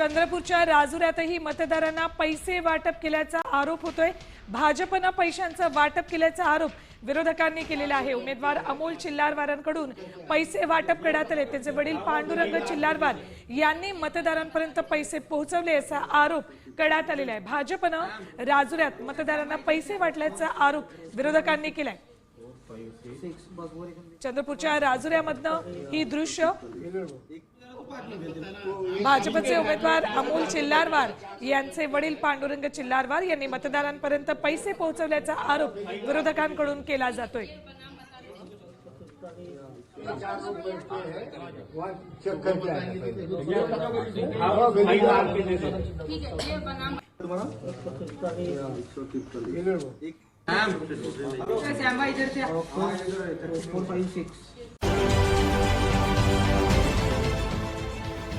चंद्रपूरच्या राजुऱ्यातही मतदारांना पैसे वाटप केल्याचा आरोप होतोय. भाजपनं पैशांचं वाटप केल्याचा आरोप विरोधकांनी केलेला आहे. उमेदवार अमोल चिल्लारवारांकडून पैसे वाटप करण्यात आले. त्याचे वडील पांडुरंग चिल्लारवार यांनी मतदारांपर्यंत पैसे पोहोचवले असा आरोप करण्यात आलेला आहे. भाजपनं राजुऱ्यात मतदारांना पैसे वाटल्याचा आरोप विरोधकांनी केलाय. चंद्रपूरच्या राजुऱ्यामधनं ही दृश्य भाजपचे उमेदवार अमोल चिल्लारवार यांचे वडील पांडुरंग चिल्लारवार यांनी मतदारांपर्यंत पैसे पोहोचवल्याचा आरोप विरोधकांकडून केला जातोय. है